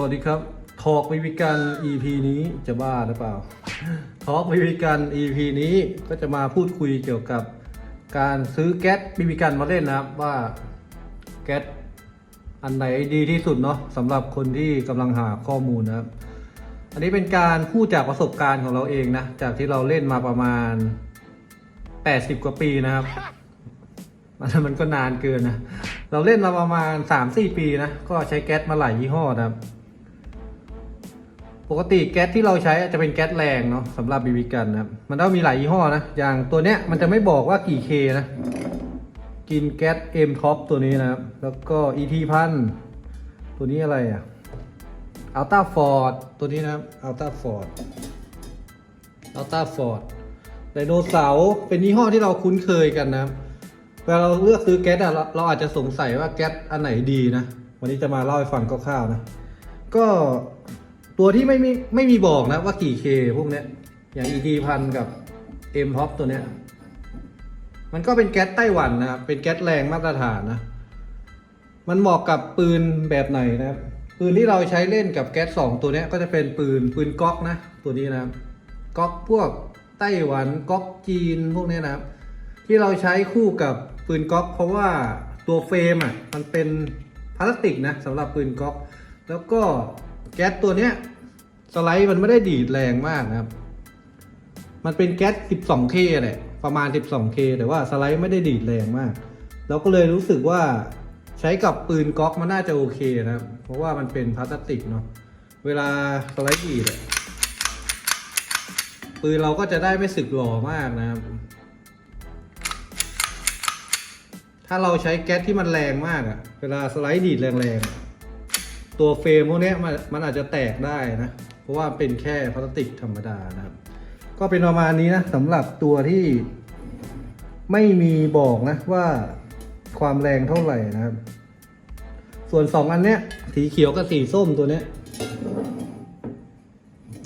สวัสดีครับทอกวิวิกัน EP นี้จะบ้าหรือเปล่าทอกวิวิกัน EP นี้ก็จะมาพูดคุยเกี่ยวกับการซื้อแก๊สวิวิกันมาเล่นนะครับ ว่าแก๊สอันไหนดีที่สุดเนาะสำหรับคนที่กำลังหาข้อมูลนะครับ อันนี้เป็นการพูดจากประสบการณ์ของเราเองนะ จากที่เราเล่นมาประมาณ 80 กว่าปีนะครับ มันมันก็นานเกินนะ เราเล่นมาประมาณ 3-4 ปีนะ ก็ใช้แก๊สมาหลายยี่ห้อนะครับ ปกติแก๊สที่เราใช้จะเป็นแก๊สแรงเนาะสำหรับบีบีกันนะครับมันต้องมีหลายยี่ห้อนะ อย่างตัวเนี้ยมันจะไม่บอกว่ากี่เคนะ กินแก๊สเอ็มท็อปตัวนี้นะครับ แล้วก็อีทีพันตัวนี้อะไรอะอัลต้าฟอร์ดตัวนี้นะครับอัลต้าฟอร์ดอัลต้าฟอร์ดไดโนเสาร์เป็นยี่ห้อที่เราคุ้นเคยกันนะเวลาเราเลือกซื้อแก๊สอะเราเราอาจจะสงสัยว่าแก๊สอันไหนดีนะ วันนี้จะมาเล่าให้ฟังคร่าวๆนะ ก็ ตัวที่ไม่มีไม่มีบอกนะว่ากี่เคพวกเนี้ย อย่าง ET พันกับ M Top ตัวเนี้ย มันก็เป็นแก๊สไต้หวันนะครับ เป็นแก๊สแรงมาตรฐานนะ มันเหมาะกับปืนแบบไหนนะครับ ปืนที่เราใช้เล่นกับแก๊สสองตัวเนี้ยก็จะเป็นปืนปืนก๊อกนะ ตัวนี้นะครับก๊อกพวกไต้หวันก๊อกจีนพวกเนี้ยนะครับ ที่เราใช้คู่กับปืนก๊อก เพราะว่าตัวเฟรมอะมันเป็นพลาสติกนะสำหรับปืนก๊อก แล้วก็ แก๊สตัวเนี้ยสไลด์มันไม่ได้ดีดแรงมากนะครับ มันเป็นแก๊ส 12K แหละ ประมาณ 12K แต่ว่าสไลด์ไม่ได้ดีดแรงมาก เราก็เลยรู้สึกว่าใช้กับปืนก๊อกมันน่าจะโอเคนะครับ เพราะว่ามันเป็นพลาสติกเนาะ เวลาสไลด์ดีดอะปืนเราก็จะได้ไม่สึกหล่อมากนะครับ ถ้าเราใช้แก๊สที่มันแรงมากอะเวลาสไลด์ดีดแรงๆ ตัวเฟรมพวกนี้มันมันอาจจะแตกได้นะ เพราะว่าเป็นแค่พลาสติกธรรมดานะครับ ก็เป็นประมาณนี้นะสำหรับตัวที่ไม่มีบอกนะว่าความแรงเท่าไหร่นะครับ ส่วนสองอันเนี้ย สีเขียวกับสีส้มตัวเนี้ย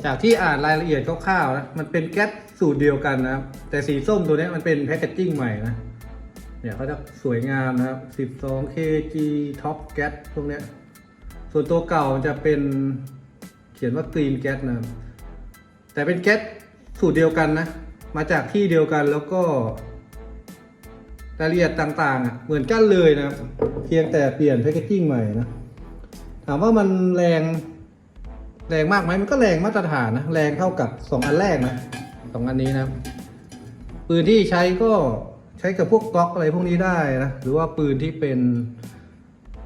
จากที่อ่านรายละเอียดคร่าวๆนะ มันเป็นแก๊สสูตรเดียวกันนะครับ แต่สีส้มตัวเนี้ยมันเป็นแพคเกจจิ้งใหม่นะ เนี่ยเขาจะสวยงามนะครับ 12 kg top gas พวกเนี้ย ส่วนตัวเก่าจะเป็นเขียนว่า green gas นะแต่เป็นแก๊สสูตรเดียวกันนะ มาจากที่เดียวกันแล้วก็รายละเอียดต่างๆอะเหมือนกันเลยนะครับ เพียงแต่เปลี่ยนแพคเกจจิ้งใหม่นะ ถามว่ามันแรงแรงมากไหมมันก็แรงมาตรฐานนะ แรงเท่ากับสองอันแรกนะสองอันนี้นะปืนที่ใช้ก็ใช้กับพวกก๊อกอะไรพวกนี้ได้นะ หรือว่าปืนที่เป็น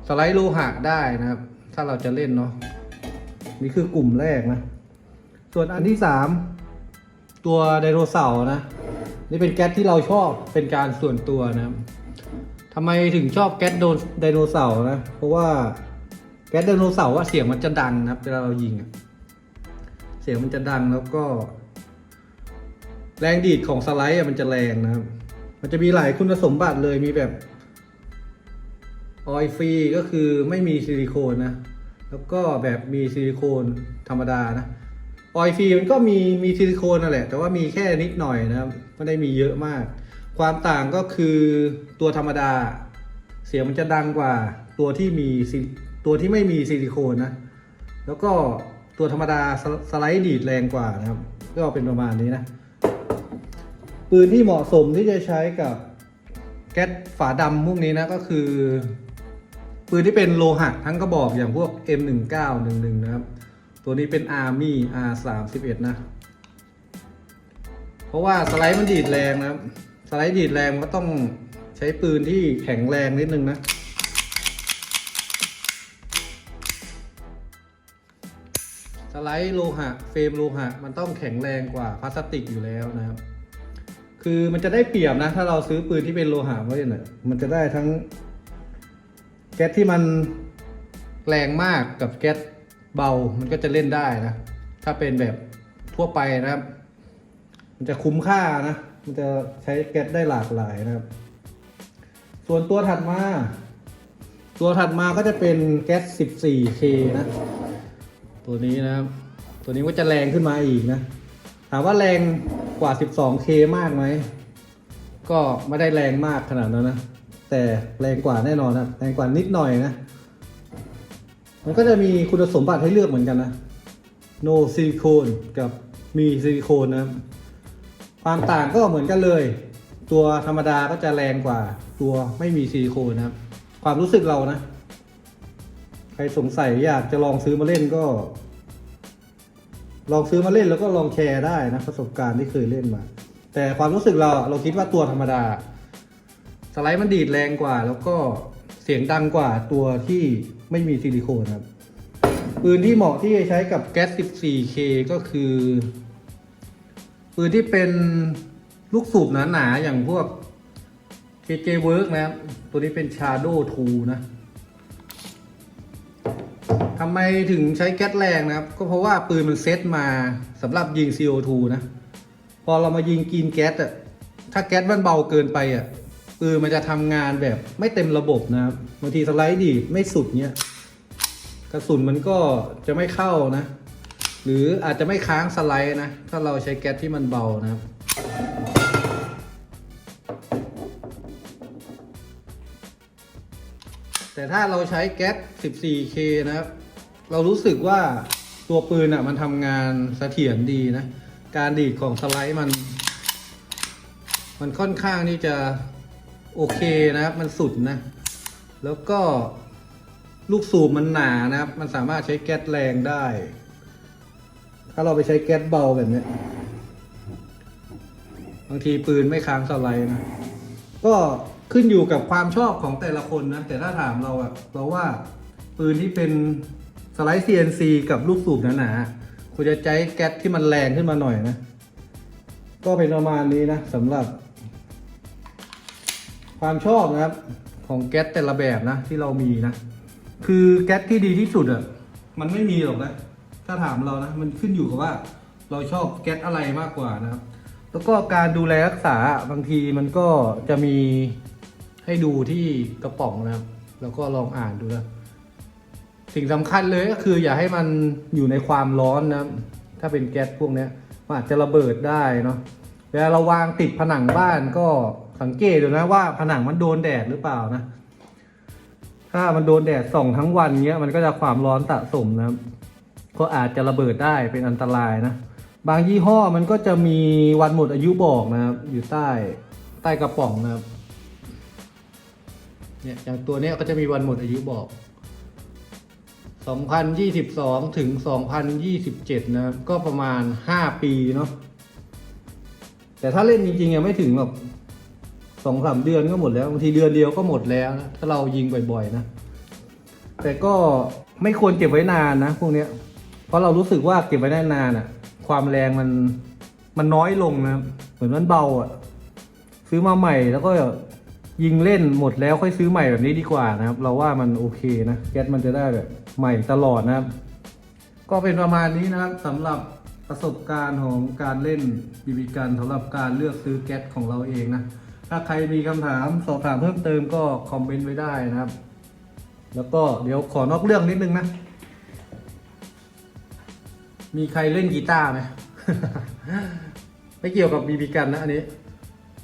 สไลด์โลหะได้นะครับ ถ้าเราจะเล่นเนาะนี่คือกลุ่มแรกนะ ส่วนอันที่สามตัวไดโนเสาร์นะ นี่เป็นแก๊สที่เราชอบเป็นการส่วนตัวนะทำไมถึงชอบแก๊สโดนไดโนเสาร์นะ เพราะว่าแก๊สไดโนเสาร์ว่าเสียงมันจะดังนะครับเวลาเรายิงเสียงมันจะดังแล้วก็ แรงดีดของสไลด์มันจะแรงนะครับ มันจะมีหลายคุณสมบัติเลยมีแบบ ออยฟรีก็คือไม่มีซิลิโคนนะ แล้วก็แบบมีซิลิโคนธรรมดานะ ออยฟรีมันก็มีมีซิลิโคนนั่นแหละ แต่ว่ามีแค่นิดหน่อยนะครับไม่ได้มีเยอะมาก ความต่างก็คือตัวธรรมดา เสียงมันจะดังกว่าตัวที่มีซิตัวที่ไม่มีซิลิโคนนะ แล้วก็ตัวธรรมดาสสไลด์ดีดแรงกว่านะครับ ก็เป็นประมาณนี้นะ ปืนที่เหมาะสมที่จะใช้กับแก๊สฝาดำพวกนี้นะก็คือ ปืนที่เป็นโลหะทั้งกระบอกอย่างพวก M1911 นะครับ ตัวนี้เป็น Army R31 นะ เพราะว่าสไลด์มันดีดแรงนะครับ สไลด์ดีดแรงมันก็ต้องใช้ปืนที่แข็งแรงนิดนึงนะสไลด์โลหะเฟรมโลหะ มันต้องแข็งแรงกว่าพลาสติกอยู่แล้วนะครับ คือมันจะได้เปรียบนะ ถ้าเราซื้อปืนที่เป็นโลหะไว้เนี่ยมันจะได้ทั้ง แก๊สที่มันแรงมากกับแก๊สเบามันก็จะเล่นได้นะ ถ้าเป็นแบบทั่วไปนะครับ มันจะคุ้มค่านะ มันจะใช้แก๊สได้หลากหลายนะครับ ส่วนตัวถัดมา ตัวถัดมาก็จะเป็นแก๊ส 14K นะ ตัวนี้นะครับ ตัวนี้ก็จะแรงขึ้นมาอีกนะ ถามว่าแรงกว่า 12K มากไหม ก็ไม่ได้แรงมากขนาดนั้นนะ แต่แรงกว่าแน่นอนนะแรงกว่านิดหน่อยนะ มันก็จะมีคุณสมบัติให้เลือกเหมือนกันนะ no silicone กับมีซิลิโคนนะความต่างก็เหมือนกันเลย ตัวธรรมดาก็จะแรงกว่า ตัวไม่มีซิลิโคนนะครับ ความรู้สึกเรานะ ใครสงสัยอยากจะลองซื้อมาเล่นก็ ลองซื้อมาเล่นแล้วก็ลองแชร์ได้นะประสบการณ์ที่เคยเล่นมา แต่ความรู้สึกเราเราคิดว่าตัวธรรมดา สไลด์มันดีดแรงกว่า แล้วก็เสียงดังกว่าตัวที่ไม่มีซิลิโคนครับ ปืนที่เหมาะที่จะใช้กับแก๊ส 14K ก็คือ ปืนที่เป็นลูกสูบหนาๆอย่างพวก KJ Work นะครับ ตัวนี้เป็น Shadow 2 นะทำไมถึงใช้แก๊สแรงนะครับ ก็เพราะว่าปืนมันเซตมาสำหรับยิง CO2 นะ พอเรามายิงกินแก๊สอะถ้าแก๊สมันเบาเกินไปอะ ปืนมันจะทำงานแบบไม่เต็มระบบนะครับบางทีสไลด์ดีดไม่สุดเนี้ยกระสุนมันก็จะไม่เข้านะ หรืออาจจะไม่ค้างสไลด์นะ ถ้าเราใช้แก๊สที่มันเบานะครับแต่ถ้าเราใช้แก๊ส 14K นะครับ เรารู้สึกว่าตัวปืนอะมันทำงานเสถียรดีนะ การดีดของสไลด์มัน มันค่อนข้างที่จะ โอเคนะครับ มันสุดนะ แล้วก็ลูกสูบมันหนานะครับ มันสามารถใช้แก๊สแรงได้ ถ้าเราไปใช้แก๊สเบาแบบนี้บางทีปืนไม่ค้างสไลด์นะ ก็ขึ้นอยู่กับความชอบของแต่ละคนนะ แต่ถ้าถามเราอะเราว่าปืนที่เป็นสไลด์ CNC กับลูกสูบหนาๆควรจะใช้แก๊สที่มันแรงขึ้นมาหน่อยนะ ก็เป็นประมาณนี้นะสำหรับ ความชอบนะครับของแก๊สแต่ละแบบนะที่เรามีนะ คือแก๊สที่ดีที่สุดอะมันไม่มีหรอกนะ ถ้าถามเรานะ มันขึ้นอยู่กับว่า เราชอบแก๊สอะไรมากกว่านะครับ แล้วก็การดูแลรักษาบางทีมันก็จะมีให้ดูที่กระป๋องนะครับ แล้วก็ลองอ่านดูนะสิ่งสำคัญเลยก็คืออย่าให้มันอยู่ในความร้อนนะถ้าเป็นแก๊สพวกเนี้ยมันอาจจะระเบิดได้เนาะเวลาเราวางติดผนังบ้านก็ สังเกตดูนะว่าผนังมันโดนแดดหรือเปล่านะ ถ้ามันโดนแดดส่องทั้งวันเงี้ยมันก็จะความร้อนสะสมนะครับ ก็อาจจะระเบิดได้เป็นอันตรายนะ บางยี่ห้อมันก็จะมีวันหมดอายุบอกนะครับ อยู่ใต้ใต้กระป๋องนะครับ เนี่ยอย่างตัวเนี้ยก็จะมีวันหมดอายุบอก 2022 ถึง 2027 นะครับก็ประมาณ 5 ปีเนาะแต่ถ้าเล่นจริงๆยังไม่ถึงหรอก สองสามเดือนก็หมดแล้วบางทีเดือนเดียวก็หมดแล้วนะถ้าเรายิงบ่อยๆนะ แต่ก็ไม่ควรเก็บไว้นานนะพวกเนี้ย เพราะเรารู้สึกว่าเก็บไว้ได้นานอะ่ะ ความแรงมันมันน้อยลงนะเหมือนมันเบาอะ่ะ ซื้อมาใหม่แล้วก็ยิงเล่นหมดแล้วค่อยซื้อใหม่แบบนี้ดีกว่านะครับ เราว่ามันโอเคนะแก๊สมันจะได้แบบใหม่ตลอดนะครับ ก็เป็นประมาณนี้นะครับสำหรับประสบการณ์ของการเล่นบีบีกันสำหรับการเลือกซื้อแก๊สของเราเองนะ ถ้าใครมีคำถามสอบถามเพิ่มเติมก็คอมเมนต์ไว้ได้นะครับ แล้วก็เดี๋ยวขอนอกเรื่องนิดนึงนะ มีใครเล่นกีตาร์ไหมไม่เกี่ยวกับบีบีกันนะอันนี้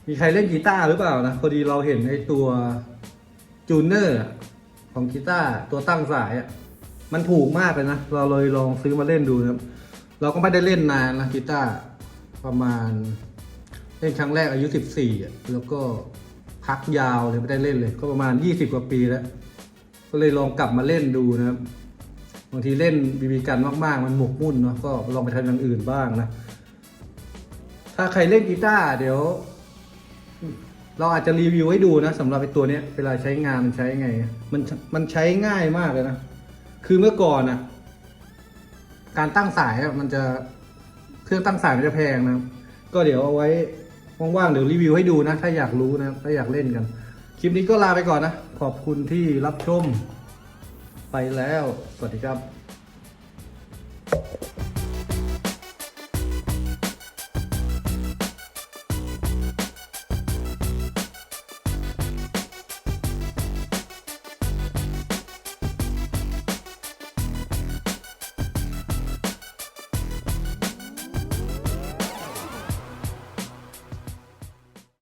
มีใครเล่นกีตาร์หรือเปล่านะพอดีเราเห็นไอ้ตัวจูเนอร์ของกีตาร์ตัวตั้งสายอะมันถูกมากเลยนะ เราเลยลองซื้อมาเล่นดูนะครับ เราก็ไม่ได้เล่นนานนะกีตาร์ประมาณ เล่นครั้งแรกอายุ 14อะแล้วก็พักยาวเลยไม่ได้เล่นเลย ก็ประมาณ 20 กว่าปีแล้ว ก็เลยลองกลับมาเล่นดูนะครับบางทีเล่นบีบีกันมากๆ มันหมกมุ่นเนาะก็ลองไปทำอย่างอื่นบ้างนะ ถ้าใครเล่นกีตาร์เดี๋ยว เราอาจจะรีวิวให้ดูนะสำหรับไอตัวเนี้ยเวลาใช้งานมันใช้ไง มันมันใช้ง่ายมากเลยนะ คือเมื่อก่อนอะการตั้งสายมันจะเครื่องตั้งสายมันจะแพงนะ ก็เดี๋ยวเอาไว้ ว่างๆเดี๋ยวรีวิวให้ดูนะ ถ้าอยากรู้นะถ้าอยากเล่นกัน คลิปนี้ก็ลาไปก่อนนะ ขอบคุณที่รับชม ไปแล้ว สวัสดีครับ